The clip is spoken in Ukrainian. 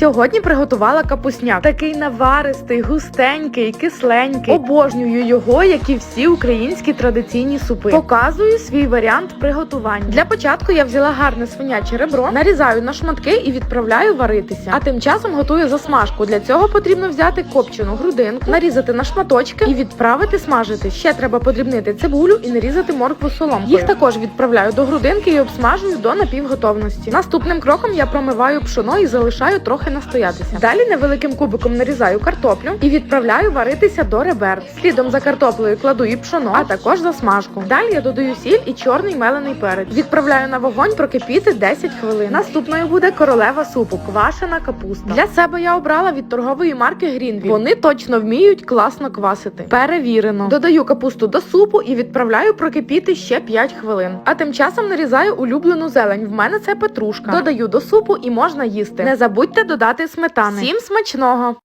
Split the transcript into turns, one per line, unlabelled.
Сьогодні приготувала капусняк. Такий наваристий, густенький, кисленький. Обожнюю його, як і всі українські традиційні супи. Показую свій варіант приготування. Для початку я взяла гарне свиняче ребро, нарізаю на шматки і відправляю варитися. А тим часом готую засмажку. Для цього потрібно взяти копчену грудинку, нарізати на шматочки і відправити смажити. Ще треба подрібнити цибулю і нарізати моркву соломкою. Їх також відправляю до грудинки і обсмажую до напівготовності. Наступним кроком я промиваю пшоно і залишаю трохи настоятися. Далі невеликим кубиком нарізаю картоплю і відправляю варитися до ребер. Слідом за картоплею кладу і пшоно, а також засмажку. Далі я додаю сіль і чорний мелений перець. Відправляю на вогонь прокипіти 10 хвилин. Наступною буде королева супу, квашена капуста. Для себе я обрала від торгової марки Greenville. Вони точно вміють класно квасити. Перевірено. Додаю капусту до супу і відправляю прокипіти ще 5 хвилин. А тим часом нарізаю улюблену зелень. В мене це петрушка. Додаю до супу і можна їсти. Не забудьте додати сметани. Всім смачного!